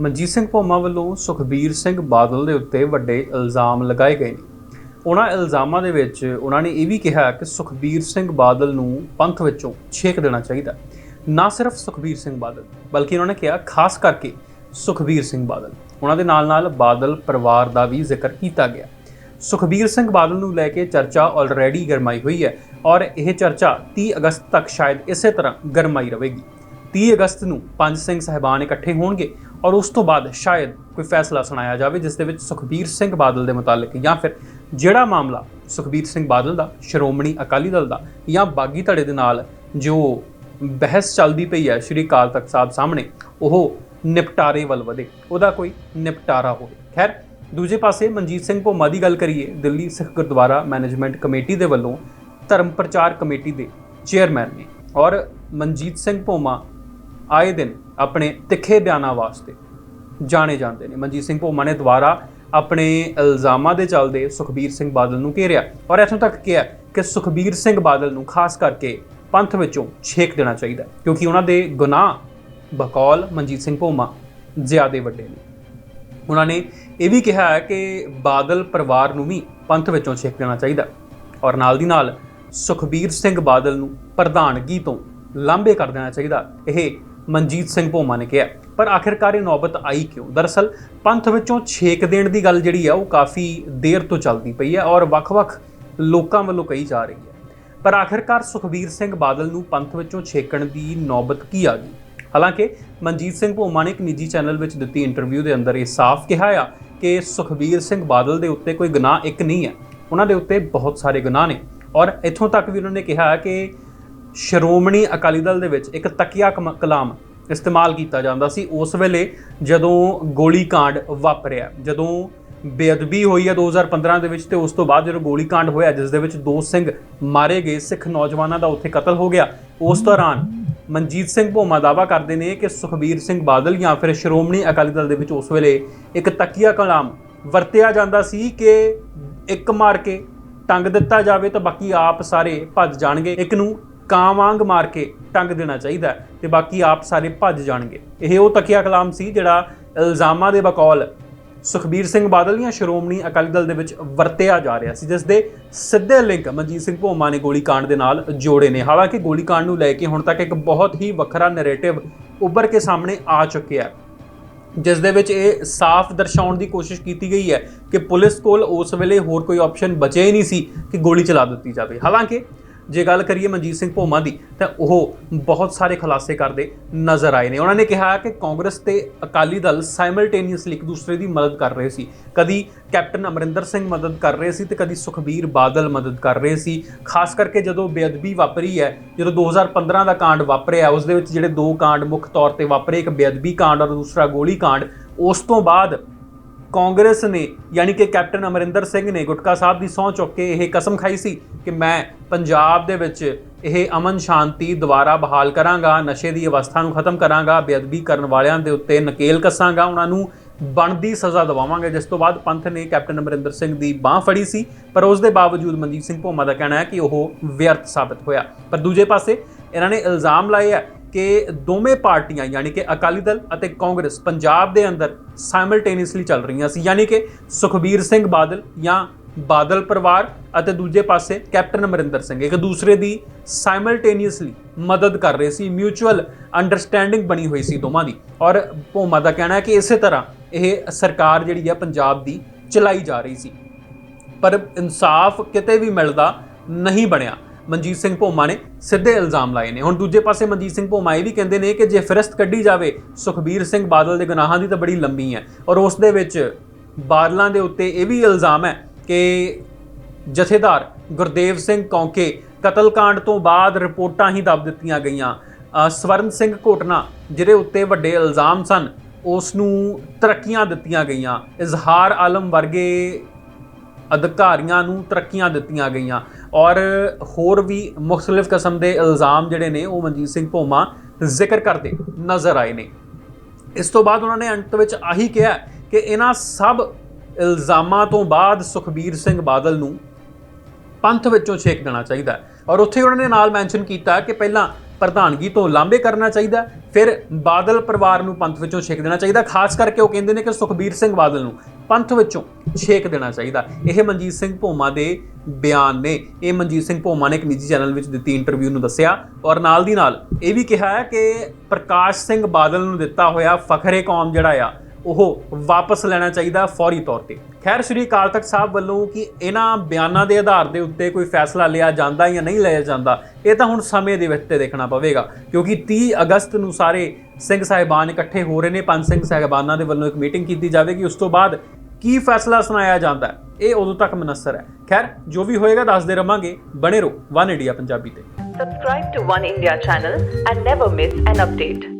ਮਨਜੀਤ ਸਿੰਘ ਭੋਮਾ ਵੱਲੋਂ ਸੁਖਬੀਰ ਸਿੰਘ ਬਾਦਲ ਦੇ ਉੱਤੇ ਵੱਡੇ ਇਲਜ਼ਾਮ ਲਗਾਏ ਗਏ ਨੇ। ਉਹਨਾਂ ਇਲਜ਼ਾਮਾਂ ਦੇ ਵਿੱਚ ਉਹਨਾਂ ਨੇ ਇਹ ਵੀ ਕਿਹਾ ਕਿ ਸੁਖਬੀਰ ਸਿੰਘ ਬਾਦਲ ਨੂੰ ਪੰਥ ਵਿੱਚੋਂ ਛੇਕ ਦੇਣਾ ਚਾਹੀਦਾ। ਨਾ ਸਿਰਫ ਸੁਖਬੀਰ ਸਿੰਘ ਬਾਦਲ, ਬਲਕਿ ਉਹਨਾਂ ਨੇ ਕਿਹਾ ਖਾਸ ਕਰਕੇ ਸੁਖਬੀਰ ਸਿੰਘ ਬਾਦਲ। ਉਹਨਾਂ ਦੇ ਨਾਲ-ਨਾਲ ਬਾਦਲ ਪਰਿਵਾਰ ਦਾ ਵੀ ਜ਼ਿਕਰ ਕੀਤਾ ਗਿਆ। ਸੁਖਬੀਰ ਸਿੰਘ ਬਾਦਲ ਨੂੰ ਲੈ ਕੇ ਚਰਚਾ ਆਲਰੇਡੀ ਗਰਮਾਈ ਹੋਈ ਹੈ ਔਰ ਇਹ ਚਰਚਾ 30 ਅਗਸਤ ਤੱਕ ਸ਼ਾਇਦ ਇਸੇ ਤਰ੍ਹਾਂ ਗਰਮਾਈ ਰਹੇਗੀ। 30 ਅਗਸਤ ਨੂੰ ਪੰਜ ਸਿੰਘ ਸਹਿਬਾਨ ਇਕੱਠੇ ਹੋਣਗੇ ਔਰ ਉਸ ਤੋਂ ਬਾਅਦ ਸ਼ਾਇਦ ਕੋਈ ਫੈਸਲਾ ਸੁਣਾਇਆ ਜਾਵੇ, ਜਿਸ ਦੇ ਵਿੱਚ ਸੁਖਬੀਰ ਸਿੰਘ ਬਾਦਲ ਦੇ ਮੁਤਾਲਕ ਜਾਂ ਫਿਰ ਜਿਹੜਾ ਮਾਮਲਾ ਸੁਖਬੀਰ ਸਿੰਘ ਬਾਦਲ ਦਾ, ਸ਼੍ਰੋਮਣੀ ਅਕਾਲੀ ਦਲ ਦਾ ਜਾਂ ਬਾਗੀ ਧੜੇ ਦੇ ਨਾਲ ਜੋ ਬਹਿਸ ਚੱਲਦੀ ਪਈ ਹੈ ਸ਼੍ਰੀ ਅਕਾਲ ਤਖਤ ਸਾਹਿਬ ਸਾਹਮਣੇ, ਉਹ ਨਿਪਟਾਰੇ ਵੱਲ ਵਧੇ। ਉਹਦਾ ਕੋਈ ਨਿਪਟਾਰਾ ਹੋਵੇ। ਖੈਰ, ਦੂਜੇ ਪਾਸੇ ਮਨਜੀਤ ਸਿੰਘ ਭੋਮਾ ਦੀ ਗੱਲ ਕਰੀਏ, ਦਿੱਲੀ ਸਿੱਖ ਗੁਰਦੁਆਰਾ ਮੈਨੇਜਮੈਂਟ ਕਮੇਟੀ ਦੇ ਵੱਲੋਂ ਧਰਮ ਪ੍ਰਚਾਰ ਕਮੇਟੀ ਦੇ ਚੇਅਰਮੈਨ ਨੇ ਔਰ ਮਨਜੀਤ ਸਿੰਘ ਭੋਮਾ ਆਏ ਦਿਨ ਆਪਣੇ ਤਿੱਖੇ ਬਿਆਨਾਂ ਵਾਸਤੇ ਜਾਣੇ ਜਾਂਦੇ ਨੇ। ਮਨਜੀਤ ਸਿੰਘ ਭੋਮਾ ਨੇ ਦੁਬਾਰਾ ਆਪਣੇ ਇਲਜ਼ਾਮਾਂ ਦੇ ਚੱਲਦੇ ਸੁਖਬੀਰ ਸਿੰਘ ਬਾਦਲ ਨੂੰ ਘੇਰਿਆ ਔਰ ਇੱਥੋਂ ਤੱਕ ਕਿਹਾ ਕਿ ਸੁਖਬੀਰ ਸਿੰਘ ਬਾਦਲ ਨੂੰ ਖਾਸ ਕਰਕੇ ਪੰਥ ਵਿੱਚੋਂ ਛੇਕ ਦੇਣਾ ਚਾਹੀਦਾ ਕਿਉਂਕਿ ਉਹਨਾਂ ਦੇ ਗੁਨਾਹ ਬਕੌਲ ਮਨਜੀਤ ਸਿੰਘ ਭੋਮਾ ਜ਼ਿਆਦੇ ਵੱਡੇ ਨੇ। ਉਹਨਾਂ ਨੇ ਇਹ ਵੀ ਕਿਹਾ ਹੈ ਕਿ ਬਾਦਲ ਪਰਿਵਾਰ ਨੂੰ ਵੀ ਪੰਥ ਵਿੱਚੋਂ ਛੇਕ ਦੇਣਾ ਚਾਹੀਦਾ ਔਰ ਨਾਲ ਦੀ ਨਾਲ ਸੁਖਬੀਰ ਸਿੰਘ ਬਾਦਲ ਨੂੰ ਪ੍ਰਧਾਨਗੀ ਤੋਂ ਲਾਂਭੇ ਕਰ ਦੇਣਾ ਚਾਹੀਦਾ ਇਹ ਮਨਜੀਤ ਸਿੰਘ ਭੋਮਾ ਨੇ ਕਿਹਾ। ਪਰ ਆਖਿਰਕਾਰ ਇਹ ਨੌਬਤ ਆਈ ਕਿਉਂ? ਦਰਅਸਲ, ਪੰਥ ਵਿੱਚੋਂ ਛੇਕ ਦੇਣ ਦੀ ਗੱਲ ਜਿਹੜੀ ਆ, ਉਹ ਕਾਫੀ ਦੇਰ ਤੋਂ ਚੱਲਦੀ ਪਈ ਹੈ ਔਰ ਵੱਖ-ਵੱਖ ਲੋਕਾਂ ਵੱਲੋਂ ਕਹੀ ਜਾ ਰਹੀ ਹੈ ਪਰ ਆਖਿਰਕਾਰ ਸੁਖਬੀਰ ਸਿੰਘ ਬਾਦਲ ਨੂੰ ਪੰਥ ਵਿੱਚੋਂ ਛੇਕਣ ਦੀ ਨੌਬਤ ਕੀ ਆ ਗਈ? ਹਾਲਾਂਕਿ, ਮਨਜੀਤ ਸਿੰਘ ਭੋਮਾ ਨੇ ਇੱਕ ਨਿੱਜੀ ਚੈਨਲ ਵਿੱਚ ਦਿੱਤੀ ਇੰਟਰਵਿਊ ਦੇ ਅੰਦਰ ਇਹ ਸਾਫ਼ ਕਿਹਾ ਆ ਕਿ ਸੁਖਬੀਰ ਸਿੰਘ ਬਾਦਲ ਦੇ ਉੱਤੇ ਕੋਈ ਗੁਨਾਹ ਇੱਕ ਨਹੀਂ ਹੈ ਉਹਨਾਂ ਦੇ ਉੱਤੇ ਬਹੁਤ ਸਾਰੇ ਗੁਨਾਹ ਨੇ ਔਰ ਇੱਥੋਂ ਤੱਕ ਵੀ ਉਹਨਾਂ ਨੇ ਕਿਹਾ ਕਿ ਸ਼੍ਰੋਮਣੀ ਅਕਾਲੀ ਦਲ ਦੇ ਵਿੱਚ ਇੱਕ ਤਕੀਆ ਕਲਾਮ ਇਸਤੇਮਾਲ ਕੀਤਾ ਜਾਂਦਾ ਸੀ। ਉਸ ਵੇਲੇ ਜਦੋਂ ਗੋਲੀ ਕਾਂਡ ਵਾਪਰਿਆ, ਜਦੋਂ ਬੇਅਦਬੀ ਹੋਈ ਹੈ 2015 ਦੇ ਵਿੱਚ ਤੇ ਉਸ ਤੋਂ ਬਾਅਦ ਜਦੋਂ ਗੋਲੀ ਕਾਂਡ ਹੋਇਆ, ਜਿਸ ਦੇ ਵਿੱਚ ਦੋ ਸਿੰਘ ਮਾਰੇ ਗਏ, ਸਿੱਖ ਨੌਜਵਾਨਾਂ ਦਾ ਉੱਥੇ ਕਤਲ ਹੋ ਗਿਆ। ਉਸ ਦੌਰਾਨ ਮਨਜੀਤ ਸਿੰਘ ਭੋਮਾ ਦਾਵਾ ਕਰਦੇ ਨੇ ਕਿ ਸੁਖਬੀਰ ਸਿੰਘ ਬਾਦਲ ਜਾਂ ਫਿਰ ਸ਼੍ਰੋਮਣੀ ਅਕਾਲੀ ਦਲ ਦੇ ਵਿੱਚ ਉਸ ਵੇਲੇ ਇੱਕ ਤਕੀਆ ਕਲਾਮ ਵਰਤਿਆ ਜਾਂਦਾ ਸੀ ਕਿ ਇੱਕ ਮਾਰ ਕੇ ਟੰਗ ਦਿੱਤਾ ਜਾਵੇ ਤਾਂ ਬਾਕੀ ਆਪ ਸਾਰੇ ਭੱਜ ਜਾਣਗੇ। ਇੱਕ ਨੂੰ ਕਾਂ ਵਾਂਗ ਮਾਰ ਕੇ ਟੰਗ ਦੇਣਾ ਚਾਹੀਦਾ ਤੇ ਬਾਕੀ ਆਪ ਸਾਰੇ ਭੱਜ ਜਾਣਗੇ। ਇਹ ਉਹ ਤਕਿਆ ਕਲਾਮ ਸੀ ਜਿਹੜਾ ਇਲਜ਼ਾਮਾਂ ਦੇ ਬਕੌਲ ਸੁਖਬੀਰ ਸਿੰਘ ਬਾਦਲ ਜਾਂ ਸ਼੍ਰੋਮਣੀ ਅਕਾਲੀ ਦਲ ਦੇ ਵਿੱਚ ਵਰਤਿਆ ਜਾ ਰਿਹਾ ਸੀ, ਜਿਸ ਦੇ ਸਿੱਧੇ ਲਿੰਕ ਮਨਜੀਤ ਸਿੰਘ ਭੋਮਾ ਨੇ ਗੋਲੀकांड ਦੇ ਨਾਲ ਜੋੜੇ ਨੇ। ਹਾਲਾਂਕਿ ਗੋਲੀकांड ਨੂੰ ਲੈ ਕੇ ਹੁਣ ਤੱਕ ਇੱਕ ਬਹੁਤ ਹੀ ਵੱਖਰਾ ਨੈਰੇਟਿਵ ਉੱਭਰ ਕੇ ਸਾਹਮਣੇ ਆ ਚੁੱਕਿਆ ਹੈ, ਜਿਸ ਦੇ ਵਿੱਚ ਇਹ ਸਾਫ਼ ਦਰਸਾਉਣ ਦੀ ਕੋਸ਼ਿਸ਼ ਕੀਤੀ ਗਈ ਹੈ ਕਿ ਪੁਲਿਸ ਕੋਲ ਉਸ ਵੇਲੇ ਹੋਰ ਕੋਈ ਆਪਸ਼ਨ ਬਚਿਆ ਹੀ ਨਹੀਂ ਸੀ ਕਿ ਗੋਲੀ ਚਲਾ ਦਿੱਤੀ ਜਾਵੇ। ਹਾਲਾਂਕਿ ਜੇ ਗੱਲ ਕਰੀਏ ਮਨਜੀਤ ਸਿੰਘ ਭੋਮਾ ਦੀ, ਤਾਂ ਉਹ ਬਹੁਤ ਸਾਰੇ ਖੁਲਾਸੇ ਕਰਦੇ ਨਜ਼ਰ ਆਏ ਨੇ। ਉਹਨਾਂ ਨੇ ਕਿਹਾ ਕਿ ਕਾਂਗਰਸ ਤੇ ਅਕਾਲੀ ਦਲ ਸਾਈਮਲਟੇਨੀਅਸਲੀ ਇੱਕ ਦੂਸਰੇ ਦੀ ਮਦਦ ਕਰ ਰਹੇ ਸੀ। ਕਦੀ ਕੈਪਟਨ ਅਮਰਿੰਦਰ ਸਿੰਘ ਮਦਦ ਕਰ ਰਹੇ ਸੀ ਤੇ ਕਦੀ ਸੁਖਬੀਰ ਬਾਦਲ ਮਦਦ ਕਰ ਰਹੇ ਸੀ। ਖਾਸ ਕਰਕੇ ਜਦੋਂ ਬੇਅਦਬੀ ਵਾਪਰੀ ਹੈ, ਜਦੋਂ 2015 ਦਾ ਕਾਂਡ ਵਾਪਰਿਆ, ਉਸ ਦੇ ਵਿੱਚ ਜਿਹੜੇ ਦੋ ਕਾਂਡ ਮੁੱਖ ਤੌਰ ਤੇ ਵਾਪਰੇ, ਇੱਕ ਬੇਅਦਬੀ ਕਾਂਡ ਔਰ ਦੂਸਰਾ ਗੋਲੀ ਕਾਂਡ, ਉਸ ਤੋਂ ਬਾਅਦ ਕਾਂਗਰਸ ਨੇ, ਯਾਨੀ ਕਿ ਕੈਪਟਨ ਅਮਰਿੰਦਰ ਸਿੰਘ ਨੇ ਗੁਟਕਾ ਸਾਹਿਬ ਦੀ ਸਹੁੰ ਚੁੱਕ ਕੇ ਇਹ ਕਸਮ ਖਾਈ ਸੀ ਕਿ ਮੈਂ ਪੰਜਾਬ ਦੇ ਵਿੱਚ ਇਹ ਅਮਨ ਸ਼ਾਂਤੀ ਦੁਬਾਰਾ ਬਹਾਲ ਕਰਾਂਗਾ, ਨਸ਼ੇ ਦੀ ਅਵਸਥਾ ਨੂੰ ਖਤਮ ਕਰਾਂਗਾ, ਬੇਅਦਬੀ ਕਰਨ ਵਾਲਿਆਂ ਦੇ ਉੱਤੇ ਨਕੇਲ ਕੱਸਾਂਗਾ, ਉਹਨਾਂ ਨੂੰ ਬਣਦੀ ਸਜ਼ਾ ਦਿਵਾਵਾਂਗੇ, ਜਿਸ ਤੋਂ ਬਾਅਦ ਪੰਥ ਨੇ ਕੈਪਟਨ ਅਮਰਿੰਦਰ ਸਿੰਘ ਦੀ ਬਾਹ ਫੜੀ ਸੀ। ਪਰ ਉਸ ਦੇ ਬਾਵਜੂਦ ਮਨਜੀਤ ਸਿੰਘ ਭੋਮਾ ਦਾ ਕਹਿਣਾ ਹੈ ਕਿ ਉਹ ਵਿਅਰਥ ਸਾਬਤ ਹੋਇਆ। ਪਰ ਦੂਜੇ ਪਾਸੇ, ਇਹਨਾਂ ਨੇ ਇਲਜ਼ਾਮ ਲਾਏ ਹੈ ਕਿ ਦੋਵੇਂ ਪਾਰਟੀਆਂ, ਯਾਨੀ ਕਿ ਅਕਾਲੀ ਦਲ ਅਤੇ ਕਾਂਗਰਸ, ਪੰਜਾਬ ਦੇ ਅੰਦਰ ਸਾਈਮਲਟੇਨੀਅਸਲੀ ਚੱਲ ਰਹੀਆਂ ਸੀ, ਯਾਨੀ ਕਿ ਸੁਖਬੀਰ ਸਿੰਘ ਬਾਦਲ ਜਾਂ ਬਾਦਲ ਪਰਿਵਾਰ ਅਤੇ ਦੂਜੇ ਪਾਸੇ ਕੈਪਟਨ ਅਮਰਿੰਦਰ ਸਿੰਘ, ਇੱਕ ਦੂਸਰੇ ਦੀ ਸਾਈਮਲਟੇਨੀਅਸਲੀ ਮਦਦ ਕਰ ਰਹੇ ਸੀ ਮਿਊਚੁਅਲ ਅੰਡਰਸਟੈਂਡਿੰਗ ਬਣੀ ਹੋਈ ਸੀ ਦੋਵਾਂ ਦੀ। ਔਰ ਭੋਮਾ ਦਾ ਕਹਿਣਾ ਹੈ ਕਿ ਇਸੇ ਤਰ੍ਹਾਂ ਇਹ ਸਰਕਾਰ ਜਿਹੜੀ ਹੈ ਪੰਜਾਬ ਦੀ ਚਲਾਈ ਜਾ ਰਹੀ ਸੀ। ਪਰ ਇਨਸਾਫ ਕਿਤੇ ਵੀ ਮਿਲਦਾ ਨਹੀਂ ਬਣਿਆ। ਮਨਜੀਤ ਸਿੰਘ ਭੋਮਾ ਨੇ ਸਿੱਧੇ ਇਲਜ਼ਾਮ ਲਾਏ ਨੇ। ਹੁਣ ਦੂਜੇ ਪਾਸੇ ਮਨਜੀਤ ਸਿੰਘ ਭੋਮਾ ਇਹ ਵੀ ਕਹਿੰਦੇ ਨੇ ਕਿ ਜੇ ਫਿਰਸਤ ਕੱਢੀ ਜਾਵੇ, ਸੁਖਬੀਰ ਸਿੰਘ ਬਾਦਲ ਦੇ ਗੁਨਾਹਾਂ ਦੀ ਤਾਂ ਬੜੀ ਲੰਮੀ ਹੈ। ਔਰ ਉਸ ਦੇ ਵਿੱਚ ਬਾਦਲਾਂ ਦੇ ਉੱਤੇ ਇਹ ਵੀ ਇਲਜ਼ਾਮ ਹੈ ਕਿ ਜਥੇਦਾਰ ਗੁਰਦੇਵ ਸਿੰਘ ਕੌਂਕੇ ਕਤਲकांड ਤੋਂ ਬਾਅਦ ਰਿਪੋਰਟਾਂ ਹੀ ਦੱਬ ਦਿੱਤੀਆਂ ਗਈਆਂ। ਸਵਰਨ ਸਿੰਘ ਘੋਟਨਾ ਜਿਹਦੇ ਉੱਤੇ ਵੱਡੇ ਇਲਜ਼ਾਮ ਸਨ, ਉਸ ਨੂੰ ਤਰੱਕੀਆਂ ਦਿੱਤੀਆਂ ਗਈਆਂ। ਇਜ਼ਹਾਰ ਆਲਮ ਵਰਗੇ ਅਧਿਕਾਰੀਆਂ ਨੂੰ ਤਰੱਕੀਆਂ ਦਿੱਤੀਆਂ ਗਈਆਂ। ਔਰ ਹੋਰ ਵੀ ਮੁxtਲਿਫ ਕਿਸਮ ਦੇ ਇਲਜ਼ਾਮ ਜਿਹੜੇ ਨੇ, ਉਹ ਮਨਜੀਤ ਸਿੰਘ ਭੋਮਾ ਜ਼ਿਕਰ ਕਰਦੇ ਨਜ਼ਰ ਆਏ ਨੇ। ਇਸ ਤੋਂ ਬਾਅਦ ਉਹਨਾਂ ਨੇ ਅੰਤ ਵਿੱਚ ਆਹੀ ਕਿਹਾ ਕਿ ਇਹਨਾਂ ਸਭ ਇਲਜ਼ਾਮਾਂ ਤੋਂ ਬਾਅਦ ਸੁਖਬੀਰ ਸਿੰਘ ਬਾਦਲ ਨੂੰ ਪੰਥ ਵਿੱਚੋਂ ਛੇਕ ਦੇਣਾ ਚਾਹੀਦਾ ਔਰ ਉੱਥੇ ਉਹਨਾਂ ਨੇ ਨਾਲ ਮੈਂਸ਼ਨ ਕੀਤਾ ਕਿ ਪਹਿਲਾਂ ਪ੍ਰਧਾਨਗੀ ਤੋਂ ਲਾਂਭੇ ਕਰਨਾ ਚਾਹੀਦਾ ਫਿਰ ਬਾਦਲ ਪਰਿਵਾਰ ਨੂੰ ਪੰਥ ਵਿੱਚੋਂ ਛੇਕ ਦੇਣਾ ਚਾਹੀਦਾ ਖਾਸ ਕਰਕੇ ਉਹ ਕਹਿੰਦੇ ਨੇ ਕਿ ਸੁਖਬੀਰ ਸਿੰਘ ਬਾਦਲ ਨੂੰ ਪੰਥ ਵਿੱਚੋਂ ਛੇਕ ਦੇਣਾ ਚਾਹੀਦਾ। ਇਹ ਮਨਜੀਤ ਸਿੰਘ ਭੋਮਾ ਦੇ ਬਿਆਨ ਨੇ। ਇਹ ਮਨਜੀਤ ਸਿੰਘ ਭੋਮਾ ਨੇ ਇੱਕ ਨਿੱਜੀ ਚੈਨਲ ਵਿੱਚ ਦਿੱਤੀ ਇੰਟਰਵਿਊ ਨੂੰ ਦੱਸਿਆ ਔਰ ਨਾਲ ਦੀ ਨਾਲ ਇਹ ਵੀ ਕਿਹਾ ਹੈ ਕਿ ਪ੍ਰਕਾਸ਼ ਸਿੰਘ ਬਾਦਲ ਨੂੰ ਦਿੱਤਾ ਹੋਇਆ ਫਖਰੇ ਕੌਮ ਜਿਹੜਾ ਆ, ਉਹ ਵਾਪਸ ਲੈਣਾ ਚਾਹੀਦਾ ਫੌਰੀ ਤੌਰ ਤੇ। ਖੈਰ, ਸ੍ਰੀ ਅਕਾਲ ਤਖਤ ਸਾਹਿਬ ਵੱਲੋਂ ਕਿ ਇਹਨਾਂ ਬਿਆਨਾਂ ਦੇ ਆਧਾਰ ਦੇ ਉੱਤੇ ਕੋਈ ਫੈਸਲਾ ਲਿਆ ਜਾਂਦਾ ਜਾਂ ਨਹੀਂ ਲਿਆ ਜਾਂਦਾ, ਇਹ ਤਾਂ ਹੁਣ ਸਮੇਂ ਦੇ ਵਿੱਚ ਤੇ ਦੇਖਣਾ ਪਵੇਗਾ। ਕਿਉਂਕਿ 30 ਅਗਸਤ ਨੂੰ ਸਾਰੇ ਸਿੰਘ ਸਾਹਿਬਾਨ ਇਕੱਠੇ ਹੋ ਰਹੇ ਨੇ। ਪੰਜ ਸਿੰਘ ਸਾਹਿਬਾਨਾਂ ਦੇ ਵੱਲੋਂ ਇੱਕ ਮੀਟਿੰਗ ਕੀਤੀ ਜਾਵੇਗੀ। ਉਸ ਤੋਂ ਬਾਅਦ ਕੀ ਫੈਸਲਾ ਸੁਣਾਇਆ ਜਾਂਦਾ ਹੈ, ਇਹ ਉਦੋਂ ਤੱਕ ਮਨਸਰ ਹੈ। ਖੈਰ ਜੋ ਵੀ ਹੋਏਗਾ ਦੱਸਦੇ ਰਵਾਂਗੇ। ਬਣੇ ਰਹੋ ਵਨ ਇੰਡੀਆ ਪੰਜਾਬੀ ਤੇ। Subscribe to One India channel and never miss an update.